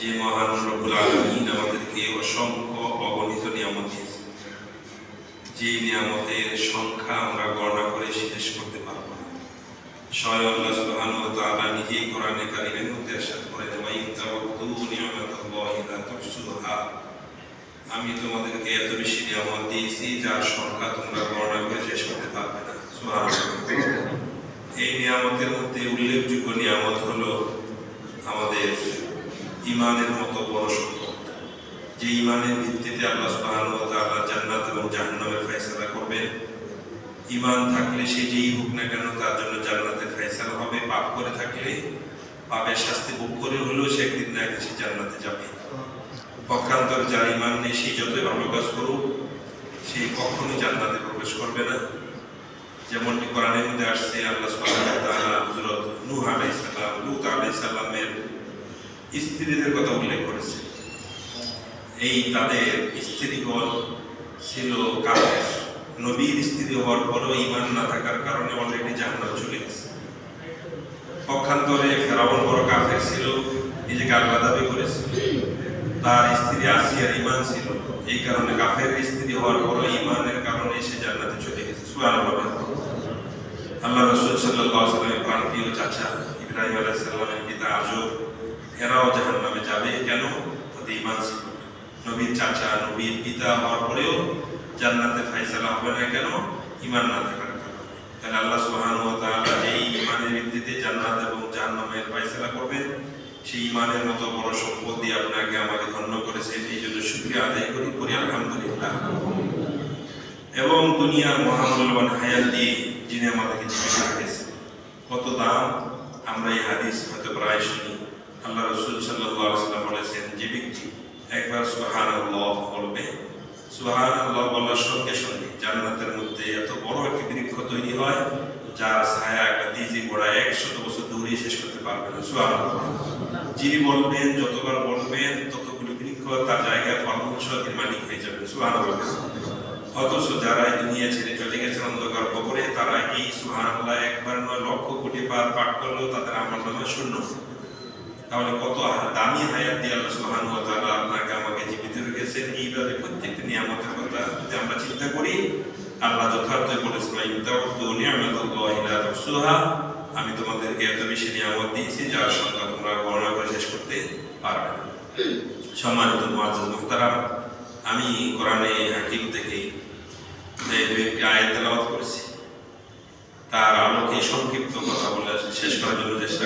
যে মহান রব্বুল আলমিন আমাদেরকে অসংখ্য অগণিত নিয়ামত দিয়েছে যে নিয়ামতের সংখ্যা আমরা গণনা করে শেষ করতে পারবো না স্বয়ং আল্লাহ সুবহানাহু ওয়া তাআলা নিজেই কোরআনে কারিমের মধ্যে ارشاد করেন ওয়া ইন তাওয়াদ্দু নি'মাতাল্লাহি লা তুহসুহা আমি তোমাদেরকে এত বেশি নিয়ামত দিয়েছি যার সংখ্যা তোমরা গণনা করে শেষ করতে পারবে না সুবহানাল্লাহ এই নিয়ামতের মধ্যে উল্লেখযোগ্য নিয়ামত হলো আমাদের ইমানের মতো বড় সম্পদ। যে ইমানের ভিত্তিতে আল্লাহ সুবহানাহু ওয়া তাআলা জান্নাত এবং জাহান্নামের ফয়সালা করবেন, ইমান থাকলে সে যেই হোক না কেন তার জন্য জান্নাতের ফয়সালা হবে। পাপ করে থাকলে পাপের শাস্তি ভোগ করে হলেও সে একদিন না একদিন সে জান্নাতে যাবে। পক্ষান্তর যার ইমান নেই সেই যতই ভালো কাজ করুক, সে কখনো জান্নাতে প্রবেশ করবে না। যেমনটি কোরআনের মধ্যে আসছে, আল্লাহ সুবহানাহু ওয়া তাআলা হযরত নূহ আলাইহিস সালাম, লূত আলাইহিস সালামের স্ত্রীদের কথা উল্লেখ করেছে। এই তাদের স্ত্রীগণ ছিল কাফের। নবীর স্ত্রী হওয়ার পরেও ইমান না থাকার কারণে অলরেডি জাহান্নামে চলে গেছে। পক্ষান্তরে ফেরাউন বড় কাফের ছিল নিজেকে আল্লাহ দাবি করেছে। তার স্ত্রী আসিয়ার ইমান ছিল। এই কারণে কাফের স্ত্রী হওয়ার পরও ইমানের কারণে সে জান্নাতে চলে গেছে। সুবহানাল্লাহ। আল্লাহ রসুল সাল্লাল্লাহু আলাইহি ওয়াসাল্লামের প্রাণপ্রিয় চাচা ইব্রাহিম আলাইহিস সালামের পিতা আজর এরাও জাহান্নামে যাবে। কেন? তাদের ইমান ছিল নবীর চাচা নবীর পিতা হওয়ার পরেও জান্নাতে ফাইসালা হবে না কেন? ইমান না থাকার কারণে। তাহলে আল্লাহ তাআলা যেই ইমানের ভিত্তিতে জান্নাত এবং জাহান্নামের ফাইসালা করবেন, সেই ইমানের মতো বড় সম্পদ দিয়ে আপনাকে আমাকে ধন্য করেছেন। এই জন্য শুকরিয়া আদায় করি করি আলহামদুলিল্লাহ। এবং দুনিয়ার মহামূল্যবান হায়াত দিয়ে যিনি আমাদেরকে রেখেছেন, কত দাম আমরা এই হাদিস হয়তো প্রায় শুনি। আল্লাহ রসুল সাল্লাম বলেছেন, যে ব্যক্তি একবার সুহান আল্লাহ বলবে সুহান আল্লাহ বলার সঙ্গে সঙ্গে জান্নাতের মধ্যে এত বড় একটি বৃক্ষ তৈরি হয়, যার ছায়া দিজি গোড়া একশত বছর দূরে শেষ করতে পারবে না। সুহান যিনি বলবেন, যতবার বলবেন, ততগুলি বৃক্ষ তার জায়গায় ফলমূল মালিক হয়ে যাবেন সুহান অথচ যারা দুনিয়া ছেড়ে চলে গেছেন অন্ধকার কবরে, তারা এই সুবহানাল্লাহ একবার নয়, লক্ষ কোটি বার পাঠ করলেও তাদের আমল নামে শূন্য। তাহলে কত দামি হায়াত দিয়ে আল্লাহ ওয়া আপনাকে, আমাকে জীবিত রেখেছেন? এইভাবে প্রত্যেকটি নিয়ামতের কথা যদি আমরা চিন্তা করি, আল্লাহ যথার্থ বলেছিল ইনতাউদ্দু নি'মাতাল্লাহি লা তুহসুহা। আমি তোমাদেরকে এত বেশি নিয়ামত দিয়েছি, যার সংখ্যা তোমরা গণনা করে শেষ করতে পারবে না। সম্মানিত মুআজ্জাজ মুহতারাম, আমি কোরআনে হাকিম থেকে একটি আয়াত তেলাওয়াত করেছি। তার আলোকে সংক্ষিপ্ত কথা বলে শেষ করার জন্য চেষ্টা